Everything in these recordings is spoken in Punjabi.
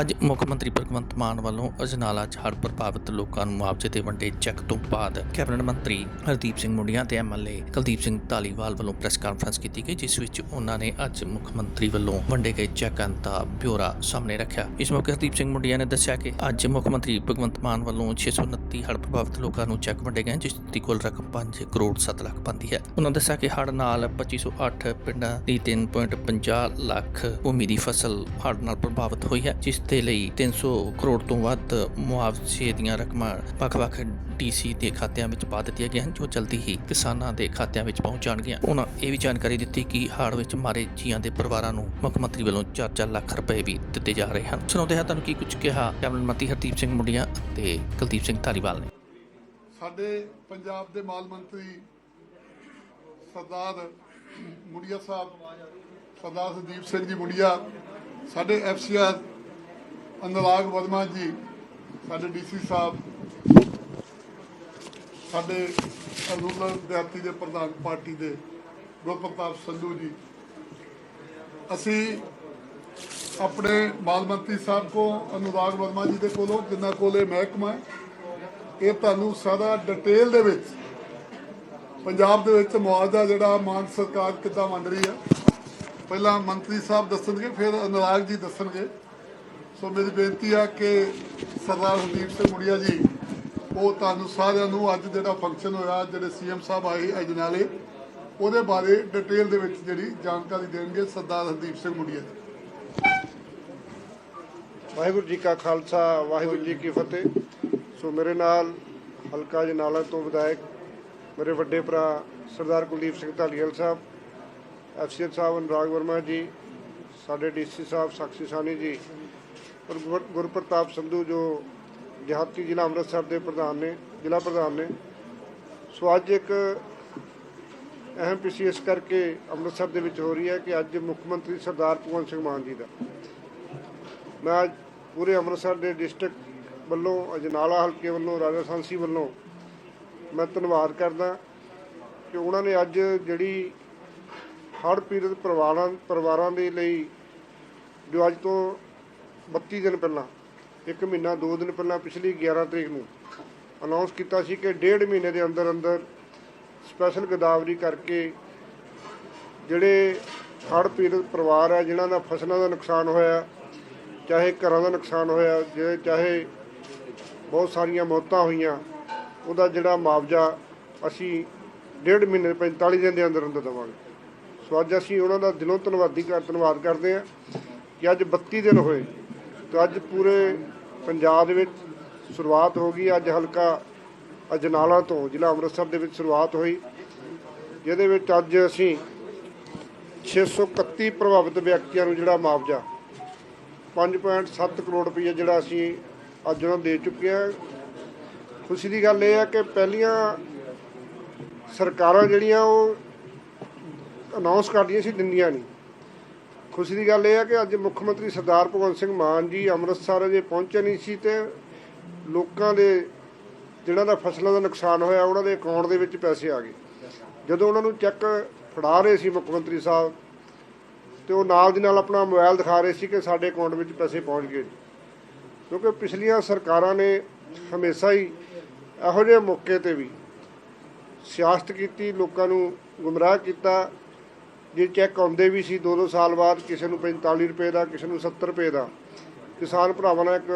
ਅੱਜ ਮੁੱਖ ਮੰਤਰੀ ਭਗਵੰਤ ਮਾਨ ਵੱਲੋਂ ਅਜਨਾਲਾ 'ਚ ਹੜ੍ਹ ਪ੍ਰਭਾਵਿਤ ਲੋਕਾਂ ਨੂੰ ਮੁਆਵਜ਼ੇ ਦੇ ਵੰਡੇ ਚੈੱਕ ਤੋਂ ਬਾਅਦ ਕੈਬਨਿਟ ਮੰਤਰੀ ਹਰਦੀਪ ਸਿੰਘ ਮੁੰਡੀਆਂ ਤੇ ਐਮਐਲਏ ਕੁਲਦੀਪ ਸਿੰਘ ਧਾਲੀਵਾਲ ਵੱਲੋਂ ਪ੍ਰੈਸ ਕਾਨਫਰੰਸ ਕੀਤੀ ਗਈ, ਜਿਸ ਵਿੱਚ ਉਹਨਾਂ ਨੇ ਅੱਜ ਮੁੱਖ ਮੰਤਰੀ ਵੱਲੋਂ ਵੰਡੇ ਗਏ ਚੈੱਕਾਂ ਦਾ ਬਿਊਰਾ ਸਾਹਮਣੇ ਰੱਖਿਆ। ਇਸ ਮੌਕੇ ਹਰਦੀਪ ਸਿੰਘ ਮੁੰਡੀਆਂ ਨੇ ਦੱਸਿਆ ਕਿ ਅੱਜ ਮੁੱਖ ਮੰਤਰੀ ਭਗਵੰਤ ਮਾਨ ਵੱਲੋਂ 629 ਹੜ੍ਹ ਪ੍ਰਭਾਵਿਤ ਲੋਕਾਂ ਨੂੰ ਚੈੱਕ ਵੰਡੇ ਗਏ, ਜਿਸ ਦੀ ਕੁੱਲ ਰਕਮ 5 ਕਰੋੜ 7 ਲੱਖ ਬਣਦੀ ਹੈ। ਉਹਨਾਂ ਦੱਸਿਆ ਕਿ ਹੜ੍ਹ ਨਾਲ 2508 ਪਿੰਡਾਂ ਦੀ 3.50 ਲੱਖ ਭੂਮੀ ਦੀ ਫਸਲ ਹੜ੍ਹ ਨਾਲ ਪ੍ਰਭਾਵਿਤ ਹੋਈ ਹੈ, ਜਿਸ ਦੇ ਲਈ 300 ਕਰੋੜ ਤੋਂ ਵੱਧ ਮੁਆਵਜ਼ੇ ਦੀਆਂ ਰਕਮਾਂ ਵੱਖ-ਵੱਖ ਡੀਸੀ ਦੇ ਖਾਤਿਆਂ ਵਿੱਚ ਪਾ ਦਿੱਤੀਆਂ ਗਈਆਂ ਹਨ, ਜੋ ਜਲਦੀ ਹੀ ਕਿਸਾਨਾਂ ਦੇ ਖਾਤਿਆਂ ਵਿੱਚ ਪਹੁੰਚ ਜਾਣਗੀਆਂ ਉਹਨਾਂ ਇਹ ਵੀ ਜਾਣਕਾਰੀ ਦਿੱਤੀ ਕਿ ਹਾੜ ਵਿੱਚ ਮਾਰੇ ਜੀਆਂ ਦੇ ਪਰਿਵਾਰਾਂ ਨੂੰ ਮੁੱਖ ਮੰਤਰੀ ਵੱਲੋਂ 4-4 ਲੱਖ ਰੁਪਏ ਵੀ ਦਿੱਤੇ ਜਾ ਰਹੇ ਹਨ। ਸੁਣਾਉਂਦੇ ਹਾਂ ਤੁਹਾਨੂੰ ਕੀ ਕੁਝ ਕਿਹਾ ਕੈਬਨਿਟ ਮੰਤਰੀ ਹਰਦੀਪ ਸਿੰਘ ਮੁੰਡੀਆਂ ਅਤੇ ਕੁਲਦੀਪ ਸਿੰਘ ਧਾਲੀਵਾਲ ਨੇ। ਸਾਡੇ ਪੰਜਾਬ ਦੇ ਮਾਲ ਮੰਤਰੀ ਸਰਦਾਰ ਮੁੰਡੀਆ ਸਾਹਿਬ, ਸਰਦਾਰ ਸੰਦੀਪ ਸਿੰਘ ਜੀ ਮੁੰਡੀਆ, ਸਾਡੇ ਐਫਸੀਆਰ ਅਨੁਰਾਗ ਵਰਮਾ ਜੀ, ਸਾਡੇ ਡੀਸੀ ਸਾਹਿਬ, ਸਾਡੇ ਰੂਰਲ ਵਿਦਿਆਰਥੀ ਦੇ ਪ੍ਰਧਾਨ ਪਾਰਟੀ ਦੇ ਗੁਰਪ੍ਰਤਾਪ ਸੰਧੂ ਜੀ। ਅਸੀਂ ਆਪਣੇ ਮਾਲ ਮੰਤਰੀ ਸਾਹਿਬ ਕੋ ਅਨੁਰਾਗ ਵਰਮਾ ਜੀ ਦੇ ਕੋਲੋਂ, ਜਿਨ੍ਹਾਂ ਕੋਲ ਇਹ ਮਹਿਕਮਾ ਹੈ, ਇਹ ਤੁਹਾਨੂੰ ਸਾਰਾ ਡਿਟੇਲ ਦੇ ਵਿੱਚ, ਪੰਜਾਬ ਦੇ ਵਿੱਚ ਮੁਆਵਜ਼ਾ ਜਿਹੜਾ ਮਾਨ ਸਰਕਾਰ ਕਿੱਦਾਂ ਵੰਡ ਰਹੀ ਹੈ, ਪਹਿਲਾਂ ਮੰਤਰੀ ਸਾਹਿਬ ਦੱਸਣਗੇ, ਫਿਰ ਅਨੁਰਾਗ ਜੀ ਦੱਸਣਗੇ। ਸੋ ਮੇਰੀ ਬੇਨਤੀ ਆ ਕਿ ਸਰਦਾਰ ਹਰਦੀਪ ਸਿੰਘ ਮੁੰਡਿਆ ਜੀ, ਉਹ ਤੁਹਾਨੂੰ ਸਾਰਿਆਂ ਨੂੰ ਅੱਜ ਜਿਹੜਾ ਫੰਕਸ਼ਨ ਹੋਇਆ, ਜਿਹੜੇ ਸੀਐਮ ਸਾਹਿਬ ਆਏ ਅਜਨਾਲੇ ਉਹਦੇ ਬਾਰੇ ਡਿਟੇਲ ਦੇ ਵਿੱਚ ਜਿਹੜੀ ਜਾਣਕਾਰੀ ਦੇਣਗੇ ਸਰਦਾਰ ਹਰਦੀਪ ਸਿੰਘ ਮੁੰਡਿਆ ਜੀ। ਵਾਹਿਗੁਰੂ ਜੀ ਕਾ ਖਾਲਸਾ, ਵਾਹਿਗੁਰੂ ਜੀ ਕੀ ਫਤਿਹ। ਸੋ ਮੇਰੇ ਨਾਲ ਹਲਕਾ ਜਨਾਲਾ ਤੋਂ ਵਿਧਾਇਕ, ਮੇਰੇ ਵੱਡੇ ਭਰਾ ਸਰਦਾਰ ਕੁਲਦੀਪ ਸਿੰਘ ਢਾਲੀਵਾਲ ਸਾਹਿਬ ਐਫਸੀਐਨ ਸਾਹਿਬ ਅਨੁਰਾਗ ਵਰਮਾ ਜੀ, ਸਾਡੇ ਡੀਸੀ ਸਾਹਿਬ ਸਾਕਸ਼ੀ ਸਾਨੀ ਜੀ ਔਰ ਗੁਰ- ਗੁਰਪ੍ਰਤਾਪ ਸੰਧੂ ਜੋ ਦਿਹਾਤੀ ਜ਼ਿਲ੍ਹਾ ਅੰਮ੍ਰਿਤਸਰ ਦੇ ਪ੍ਰਧਾਨ ਨੇ, ਜ਼ਿਲ੍ਹਾ ਪ੍ਰਧਾਨ ਨੇ, ਸੋ ਅੱਜ ਇੱਕ ਅਹਿਮ ਪਿਛੀ ਇਸ ਕਰਕੇ ਅੰਮ੍ਰਿਤਸਰ ਦੇ ਵਿੱਚ ਹੋ ਰਹੀ ਹੈ ਕਿ ਅੱਜ ਮੁੱਖ ਮੰਤਰੀ ਸਰਦਾਰ ਭਗਵੰਤ ਸਿੰਘ ਮਾਨ ਜੀ ਦਾ। ਮੈਂ ਅੱਜ ਪੂਰੇ ਅੰਮ੍ਰਿਤਸਰ ਦੇ ਡਿਸਟ੍ਰਿਕਟ ਵੱਲੋਂ, ਅਜਨਾਲਾ ਹਲਕੇ ਵੱਲੋਂ ਰਾਜਾ ਸਾਂਸੀ ਵੱਲੋਂ ਮੈਂ ਧੰਨਵਾਦ ਕਰਦਾ ਕਿ ਉਹਨਾਂ ਨੇ ਅੱਜ ਜਿਹੜੀ ਹੜ੍ਹ ਪੀੜਤ ਪਰਿਵਾਰਾਂ ਪਰਿਵਾਰਾਂ ਦੇ ਲਈ ਜੋ ਅੱਜ ਤੋਂ 32 ਦਿਨ ਪਹਿਲਾਂ, ਇੱਕ ਮਹੀਨਾ, ਦੋ ਦਿਨ ਪਹਿਲਾਂ ਪਿਛਲੀ 11 ਤਰੀਕ ਨੂੰ ਅਨਾਉਂਸ ਕੀਤਾ ਸੀ ਕਿ ਡੇਢ ਮਹੀਨੇ ਦੇ ਅੰਦਰ ਅੰਦਰ ਸਪੈਸ਼ਲ ਗਦਾਵਰੀ ਕਰਕੇ ਜਿਹੜੇ ਹੜ੍ਹ ਪੀੜਤ ਪਰਿਵਾਰ ਹੈ ਜਿਨ੍ਹਾਂ ਦਾ ਫਸਲਾਂ ਦਾ ਨੁਕਸਾਨ ਹੋਇਆ, ਚਾਹੇ ਘਰਾਂ ਦਾ ਨੁਕਸਾਨ ਹੋਇਆ, ਜੇ ਚਾਹੇ ਬਹੁਤ ਸਾਰੀਆਂ ਮੌਤਾਂ ਹੋਈਆਂ, ਉਹਦਾ ਜਿਹੜਾ ਮੁਆਵਜ਼ਾ ਅਸੀਂ ਡੇਢ ਮਹੀਨੇ 45 ਦਿਨ ਦੇ ਅੰਦਰ ਅੰਦਰ ਦੇਵਾਂਗੇ। ਸੋ ਅੱਜ ਅਸੀਂ ਉਹਨਾਂ ਦਾ ਦਿਲੋਂ ਧੰਨਵਾਦੀ ਕਰ, ਧੰਨਵਾਦ ਕਰਦੇ ਹਾਂ ਕਿ ਅੱਜ 32 ਦਿਨ ਹੋਏ ਤੇ ਅੱਜ ਪੂਰੇ ਪੰਜਾਬ ਦੇ ਵਿੱਚ ਸ਼ੁਰੂਆਤ ਹੋ ਗਈ। ਅੱਜ ਹਲਕਾ ਅਜਨਾਲਾ ਤੋਂ ਜ਼ਿਲ੍ਹਾ ਅੰਮ੍ਰਿਤਸਰ ਦੇ ਵਿੱਚ ਸ਼ੁਰੂਆਤ ਹੋਈ, ਜਿਹਦੇ ਵਿੱਚ ਅੱਜ ਅਸੀਂ 631 ਪ੍ਰਭਾਵਿਤ ਵਿਅਕਤੀਆਂ ਨੂੰ ਜਿਹੜਾ ਮੁਆਵਜ਼ਾ 5.7 ਕਰੋੜ ਰੁਪਏ ਜਿਹੜਾ ਅਸੀਂ ਅੱਜ ਉਹਨਾਂ ਦੇ ਚੁੱਕੇ ਹਾਂ। ਖੁਸ਼ੀ ਦੀ ਗੱਲ ਇਹ ਹੈ ਕਿ ਪਹਿਲੀਆਂ ਸਰਕਾਰਾਂ ਜਿਹੜੀਆਂ ਉਹ ਅਨਾਉਂਸ ਕਰਦੀਆਂ ਸੀ, ਦਿੰਦੀਆਂ ਨਹੀਂ। ਖੁਸ਼ੀ ਦੀ ਗੱਲ ਇਹ ਹੈ ਕਿ ਅੱਜ ਮੁੱਖ ਮੰਤਰੀ ਸਰਦਾਰ ਭਗਵੰਤ ਸਿੰਘ ਮਾਨ ਜੀ ਅੰਮ੍ਰਿਤਸਰ ਅਜੇ ਪਹੁੰਚੇ ਨਹੀਂ ਸੀ ਤੇ ਲੋਕਾਂ ਦੇ ਜਿਨ੍ਹਾਂ ਦਾ ਫਸਲਾਂ ਦਾ ਨੁਕਸਾਨ ਹੋਇਆ, ਉਹਨਾਂ ਦੇ ਅਕਾਊਂਟ ਦੇ ਵਿੱਚ ਪੈਸੇ ਆ ਗਏ। ਜਦੋਂ ਉਹਨਾਂ ਨੂੰ ਚੈੱਕ ਫੜਾ ਰਹੇ ਸੀ ਮੁੱਖ ਮੰਤਰੀ ਸਾਹਿਬ, ਤੇ ਉਹ ਨਾਲ ਦੀ ਨਾਲ ਆਪਣਾ ਮੋਬਾਈਲ ਦਿਖਾ ਰਹੇ ਸੀ ਕਿ ਸਾਡੇ ਅਕਾਊਂਟ ਵਿੱਚ ਪੈਸੇ ਪਹੁੰਚ ਗਏ। ਕਿਉਂਕਿ ਪਿਛਲੀਆਂ ਸਰਕਾਰਾਂ ਨੇ ਹਮੇਸ਼ਾ ਹੀ ਇਹੋ ਜਿਹੇ ਮੌਕੇ ਤੇ ਵੀ ਸਿਆਸਤ ਕੀਤੀ, ਲੋਕਾਂ ਨੂੰ ਗੁੰਮਰਾਹ ਕੀਤਾ ਜੇ ਚੈੱਕ ਆਉਂਦੇ ਵੀ ਸੀ 2-2 ਸਾਲ ਬਾਅਦ ਕਿਸੇ ਨੂੰ 45 ਰੁਪਏ ਦਾ, ਕਿਸੇ ਨੂੰ 70 ਰੁਪਏ ਦਾ, ਕਿਸਾਨ ਭਰਾਵਾਂ ਨਾਲ ਇੱਕ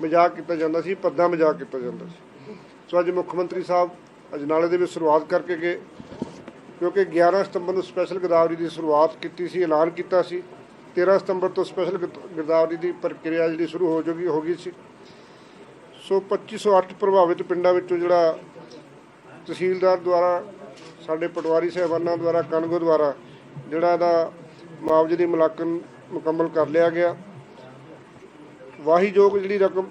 ਮਜ਼ਾਕ ਕੀਤਾ ਜਾਂਦਾ ਸੀ ਪੱਦਾ ਮਜ਼ਾਕ ਕੀਤਾ ਜਾਂਦਾ ਸੀ। ਸੋ ਅੱਜ ਮੁੱਖ ਮੰਤਰੀ ਸਾਹਿਬ ਅਜਨਾਲੇ ਦੇ ਵਿੱਚ ਸ਼ੁਰੂਆਤ ਕਰਕੇ ਗਏ, ਕਿਉਂਕਿ 11 ਸਤੰਬਰ ਨੂੰ ਸਪੈਸ਼ਲ ਗਦਾਵਰੀ ਦੀ ਸ਼ੁਰੂਆਤ ਕੀਤੀ ਸੀ, ਐਲਾਨ ਕੀਤਾ ਸੀ। 13 ਸਤੰਬਰ ਤੋਂ ਸਪੈਸ਼ਲ ਗਦਾਵਰੀ ਦੀ ਪ੍ਰਕਿਰਿਆ ਜਿਹੜੀ ਸ਼ੁਰੂ ਹੋ ਜੂਗੀ, ਹੋ ਗਈ ਸੀ। ਸੋ 2508 ਪ੍ਰਭਾਵਿਤ ਪਿੰਡਾਂ ਵਿੱਚੋਂ ਜਿਹੜਾ ਤਹਿਸੀਲਦਾਰ ਦੁਆਰਾ, ਸਾਡੇ ਪਟਵਾਰੀ ਸਾਹਿਬਾਨਾਂ ਦੁਆਰਾ ਕਨਗੋ ਦੁਆਰਾ ਜਿਹੜਾ ਇਹਦਾ ਮੁਆਵਜ਼ੇ ਦੀ ਮੁਲਾਂਕਣ ਮੁਕੰਮਲ ਕਰ ਲਿਆ ਗਿਆ। ਵਾਹੀਯੋਗ ਜਿਹੜੀ ਰਕਮ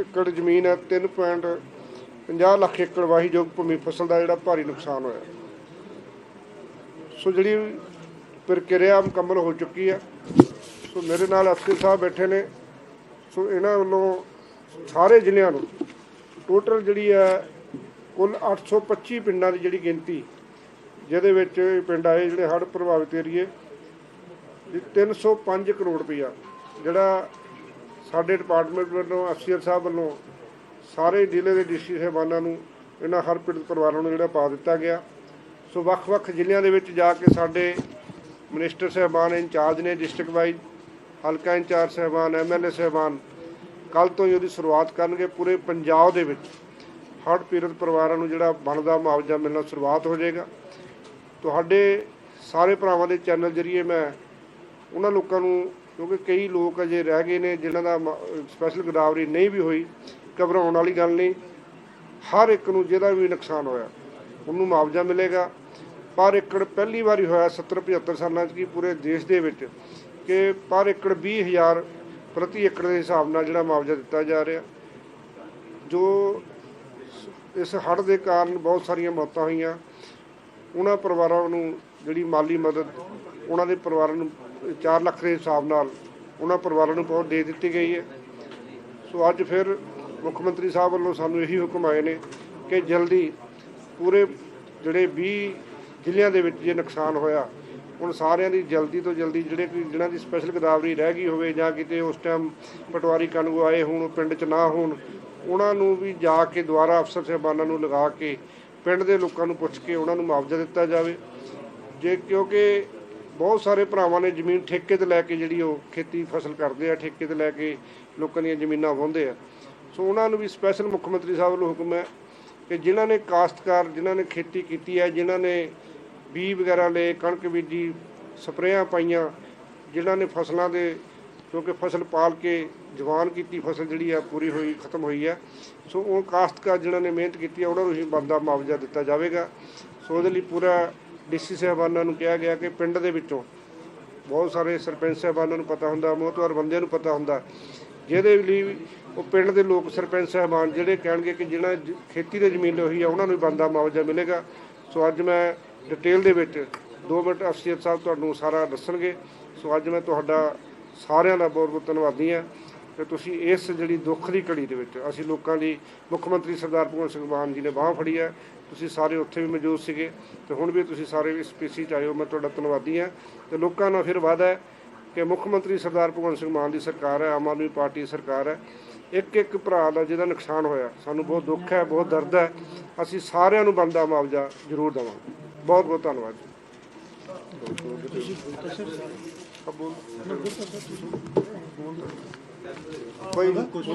ਏਕੜ ਜ਼ਮੀਨ ਹੈ 3.50 ਲੱਖ ਏਕੜ ਵਾਹੀਯੋਗ ਭੂਮੀ ਫਸਲ ਦਾ ਜਿਹੜਾ ਭਾਰੀ ਨੁਕਸਾਨ ਹੋਇਆ। ਸੋ ਜਿਹੜੀ ਪ੍ਰਕਿਰਿਆ ਮੁਕੰਮਲ ਹੋ ਚੁੱਕੀ ਹੈ। ਸੋ ਮੇਰੇ ਨਾਲ ਅਫਸਰ ਸਾਹਿਬ ਬੈਠੇ ਨੇ। ਸੋ ਇਹਨਾਂ ਵੱਲੋਂ ਸਾਰੇ ਜ਼ਿਲ੍ਹਿਆਂ ਨੂੰ ਟੋਟਲ ਜਿਹੜੀ ਹੈ ਕੁੱਲ 825 ਪਿੰਡਾਂ ਦੀ ਜਿਹੜੀ ਗਿਣਤੀ ਜਿਹਦੇ ਵਿੱਚ ਇਹ ਪਿੰਡ ਆਏ ਜਿਹੜੇ ਹੜ੍ਹ ਪ੍ਰਭਾਵਿਤ ਏਰੀਏ 305 ਕਰੋੜ ਰੁਪਇਆ ਜਿਹੜਾ ਸਾਡੇ ਡਿਪਾਰਟਮੈਂਟ ਵੱਲੋਂ ਅਫਸਰ ਸਾਹਿਬ ਵੱਲੋਂ ਸਾਰੇ ਜ਼ਿਲ੍ਹੇ ਦੇ ਡਿਸਟ੍ਰਿਕਟ ਸਾਹਿਬਾਨਾਂ ਨੂੰ ਇਹਨਾਂ ਹਰ ਪੀੜਤ ਪਰਿਵਾਰਾਂ ਨੂੰ ਜਿਹੜਾ ਪਾ ਦਿੱਤਾ ਗਿਆ। ਸੋ ਵੱਖ-ਵੱਖ ਜ਼ਿਲ੍ਹਿਆਂ ਦੇ ਵਿੱਚ ਜਾ ਕੇ ਸਾਡੇ ਮਿਨਿਸਟਰ ਸਾਹਿਬਾਨ ਇੰਚਾਰਜ ਨੇ ਡਿਸਟ੍ਰਿਕਟ ਵਾਈਜ਼ ਹਲਕਾ ਇੰਚਾਰਜ ਸਾਹਿਬਾਨ ਐਮਐਲਏ ਸਾਹਿਬਾਨ ਕੱਲ ਤੋਂ ਹੀ ਉਹਦੀ ਸ਼ੁਰੂਆਤ ਕਰਨਗੇ। ਪੂਰੇ ਪੰਜਾਬ ਦੇ ਵਿੱਚ ਹੜ੍ਹ ਪੀੜਤ ਪਰਿਵਾਰਾਂ ਨੂੰ ਜਿਹੜਾ ਬਣਦਾ ਮੁਆਵਜ਼ਾ ਮਿਲਣਾ ਸ਼ੁਰੂਆਤ ਹੋ ਜਾਏਗਾ। ਤੁਹਾਡੇ ਸਾਰੇ ਭਰਾਵਾਂ ਦੇ ਚੈਨਲ ਜਰੀਏ ਮੈਂ ਉਹਨਾਂ ਲੋਕਾਂ ਨੂੰ, ਕਿਉਂਕਿ ਕਈ ਲੋਕ ਅਜੇ ਰਹਿ ਗਏ ਨੇ ਜਿਨ੍ਹਾਂ ਦਾ ਸਪੈਸ਼ਲ ਗਦਾਵਰੀ ਨਹੀਂ ਵੀ ਹੋਈ, ਘਬਰਾਉਣ ਵਾਲੀ ਗੱਲ ਨਹੀਂ। ਹਰ ਇੱਕ ਨੂੰ ਜਿਹਦਾ ਵੀ ਨੁਕਸਾਨ ਹੋਇਆ, ਉਹਨੂੰ ਮੁਆਵਜ਼ਾ ਮਿਲੇਗਾ। ਪਰ ਏਕੜ ਪਹਿਲੀ ਵਾਰੀ ਹੋਇਆ 70 75 ਸਾਲਾਂ 'ਚ ਕੀ ਪੂਰੇ ਦੇਸ਼ ਦੇ ਵਿੱਚ ਕਿ ਪਰ ਏਕੜ 20000 ਪ੍ਰਤੀ ਏਕੜ ਦੇ ਹਿਸਾਬ ਨਾਲ ਜਿਹੜਾ ਮੁਆਵਜ਼ਾ ਦਿੱਤਾ ਜਾ ਰਿਹਾ। ਜੋ ਇਸ ਹੜ੍ਹ ਦੇ ਕਾਰਨ ਬਹੁਤ ਸਾਰੀਆਂ ਮੌਤਾਂ ਹੋਈਆਂ। ਉਹਨਾਂ ਪਰਿਵਾਰਾਂ ਨੂੰ ਜਿਹੜੀ ਮਾਲੀ ਮਦਦ, ਉਹਨਾਂ ਦੇ ਪਰਿਵਾਰਾਂ ਨੂੰ 4 ਲੱਖ ਦੇ ਹਿਸਾਬ ਨਾਲ ਉਹਨਾਂ ਪਰਿਵਾਰਾਂ ਨੂੰ ਬਹੁਤ ਦੇ ਦਿੱਤੀ ਗਈ ਹੈ। ਸੋ ਅੱਜ ਫਿਰ ਮੁੱਖ ਮੰਤਰੀ ਸਾਹਿਬ ਵੱਲੋਂ ਸਾਨੂੰ ਇਹੀ ਹੁਕਮ ਆਏ ਨੇ ਕਿ ਜਲਦੀ ਪੂਰੇ ਜਿਹੜੇ 20 ਜ਼ਿਲ੍ਹਿਆਂ ਦੇ ਵਿੱਚ ਜੇ ਨੁਕਸਾਨ ਹੋਇਆ, ਹੁਣ ਸਾਰਿਆਂ ਦੀ ਜਲਦੀ ਤੋਂ ਜਲਦੀ ਜਿਹੜੇ ਕਿ ਜਿਹਨਾਂ ਦੀ ਸਪੈਸ਼ਲ ਗਦਾਵਰੀ ਰਹਿ ਗਈ ਹੋਵੇ ਜਾਂ ਕਿਤੇ ਉਸ ਟਾਈਮ ਪਟਵਾਰੀ ਕਾਨੂੰਗੋ ਆਏ ਹੋਣ ਪਿੰਡ 'ਚ ਨਾ ਹੋਣ, ਉਹਨਾਂ ਨੂੰ ਵੀ ਜਾ ਕੇ ਦੁਆਰਾ ਅਫਸਰ ਸਾਹਿਬਾਨਾਂ ਨੂੰ ਲਗਾ ਕੇ ਪਿੰਡ ਦੇ ਲੋਕਾਂ ਨੂੰ ਪੁੱਛ ਕੇ ਉਹਨਾਂ ਨੂੰ ਮੁਆਵਜ਼ਾ ਦਿੱਤਾ ਜਾਵੇ। ਜੇ ਕਿਉਂਕਿ ਬਹੁਤ ਸਾਰੇ ਭਰਾਵਾਂ ਨੇ ਜ਼ਮੀਨ ਠੇਕੇ ਤੇ ਲੈ ਕੇ ਜਿਹੜੀ ਉਹ ਖੇਤੀ ਫਸਲ ਕਰਦੇ ਆ, ਠੇਕੇ ਤੇ ਲੈ ਕੇ ਲੋਕਾਂ ਦੀਆਂ ਜ਼ਮੀਨਾਂ ਵਾਹੁੰਦੇ ਆ। ਸੋ ਉਹਨਾਂ ਨੂੰ ਵੀ ਸਪੈਸ਼ਲ ਮੁੱਖ ਮੰਤਰੀ ਸਾਹਿਬ ਵੱਲੋਂ ਹੁਕਮ ਹੈ ਕਿ ਜਿਨ੍ਹਾਂ ਨੇ ਕਾਸ਼ਤਕਾਰ, ਜਿਨ੍ਹਾਂ ਨੇ ਖੇਤੀ ਕੀਤੀ ਹੈ, ਜਿਨ੍ਹਾਂ ਨੇ ਬੀ ਵਗੈਰਾ ਲਏ, ਕਣਕ ਬੀਜੀ, ਸਪਰੇਆਂ ਪਾਈਆਂ, ਜਿਨ੍ਹਾਂ ਨੇ ਫਸਲਾਂ ਦੇ ਕਿਉਂਕਿ ਫਸਲ ਪਾਲ ਕੇ ਜਵਾਨ ਕੀਤੀ ਫਸਲ ਜਿਹੜੀ ਆ, ਪੂਰੀ ਹੋਈ, ਖਤਮ ਹੋਈ ਹੈ ਸੋ ਉਹ ਕਾਸ਼ਤਕਾਰ ਜਿਨ੍ਹਾਂ ਨੇ ਮਿਹਨਤ ਕੀਤੀ ਹੈ ਉਹਨਾਂ ਨੂੰ ਹੀ ਬੰਦਾ ਮੁਆਵਜ਼ਾ ਦਿੱਤਾ ਜਾਵੇਗਾ। ਸੋ ਉਹਦੇ ਲਈ ਪੂਰਾ ਡੀਸੀ ਸਾਹਿਬਾਨਾਂ ਨੂੰ ਕਿਹਾ ਗਿਆ ਕਿ ਪਿੰਡ ਦੇ ਵਿੱਚੋਂ ਬਹੁਤ ਸਾਰੇ ਸਰਪੰਚ ਸਾਹਿਬਾਨਾਂ ਨੂੰ ਪਤਾ ਹੁੰਦਾ, ਮੋਹਤਵਾਰ ਬੰਦਿਆਂ ਨੂੰ ਪਤਾ ਹੁੰਦਾ, ਜਿਹਦੇ ਲਈ ਉਹ ਪਿੰਡ ਦੇ ਲੋਕ ਸਰਪੰਚ ਸਾਹਿਬਾਨ ਜਿਹੜੇ ਕਹਿਣਗੇ ਕਿ ਜਿਹਨਾਂ ਖੇਤੀ ਦੇ ਜ਼ਮੀਨ ਹੋਈ ਆ, ਉਹਨਾਂ ਨੂੰ ਬੰਦਾ ਮੁਆਵਜ਼ਾ ਮਿਲੇਗਾ। ਸੋ ਅੱਜ ਮੈਂ ਡਿਟੇਲ ਦੇ ਵਿੱਚ 2 ਮਿੰਟ ਅਫਸਰ ਸਾਹਿਬ ਤੁਹਾਨੂੰ ਸਾਰਾ ਦੱਸਣਗੇ। ਸੋ ਅੱਜ ਮੈਂ ਤੁਹਾਡਾ ਸਾਰਿਆਂ ਦਾ ਬਹੁਤ ਬਹੁਤ ਧੰਨਵਾਦੀ ਹਾਂ ਕਿ ਤੁਸੀਂ ਇਸ ਜਿਹੜੀ ਦੁੱਖ ਦੀ ਘੜੀ ਦੇ ਵਿੱਚ ਅਸੀਂ ਲੋਕਾਂ ਦੀ ਮੁੱਖ ਮੰਤਰੀ ਸਰਦਾਰ ਭਗਵੰਤ ਸਿੰਘ ਮਾਨ ਜੀ ਨੇ ਬਾਹ ਫੜੀ ਹੈ, ਤੁਸੀਂ ਸਾਰੇ ਉੱਥੇ ਵੀ ਮੌਜੂਦ ਸੀਗੇ ਤੇ ਹੁਣ ਵੀ ਤੁਸੀਂ ਸਾਰੇ ਇਸ ਪੀਸੀ ਚ ਆਏ ਹੋ, ਮੈਂ ਤੁਹਾਡਾ ਧੰਨਵਾਦੀ ਹਾਂ ਤੇ ਲੋਕਾਂ ਨਾਲ ਫਿਰ ਵਾਅਦਾ ਹੈ ਕਿ ਮੁੱਖ ਮੰਤਰੀ ਸਰਦਾਰ ਭਗਵੰਤ ਸਿੰਘ ਮਾਨ ਦੀ ਸਰਕਾਰ ਹੈ, ਆਮ ਆਦਮੀ ਪਾਰਟੀ ਦੀ ਸਰਕਾਰ ਹੈ, ਇੱਕ ਇੱਕ ਭਰਾ ਦਾ ਜਿਹਦਾ ਨੁਕਸਾਨ ਹੋਇਆ, ਸਾਨੂੰ ਬਹੁਤ ਦੁੱਖ ਹੈ, ਬਹੁਤ ਦਰਦ ਹੈ, ਅਸੀਂ ਸਾਰਿਆਂ ਨੂੰ ਬੰਦਾ ਮੁਆਵਜ਼ਾ ਜ਼ਰੂਰ ਦੇਵਾਂਗੇ, ਬਹੁਤ ਬਹੁਤ ਧੰਨਵਾਦ ਜੀ ਕੋਈ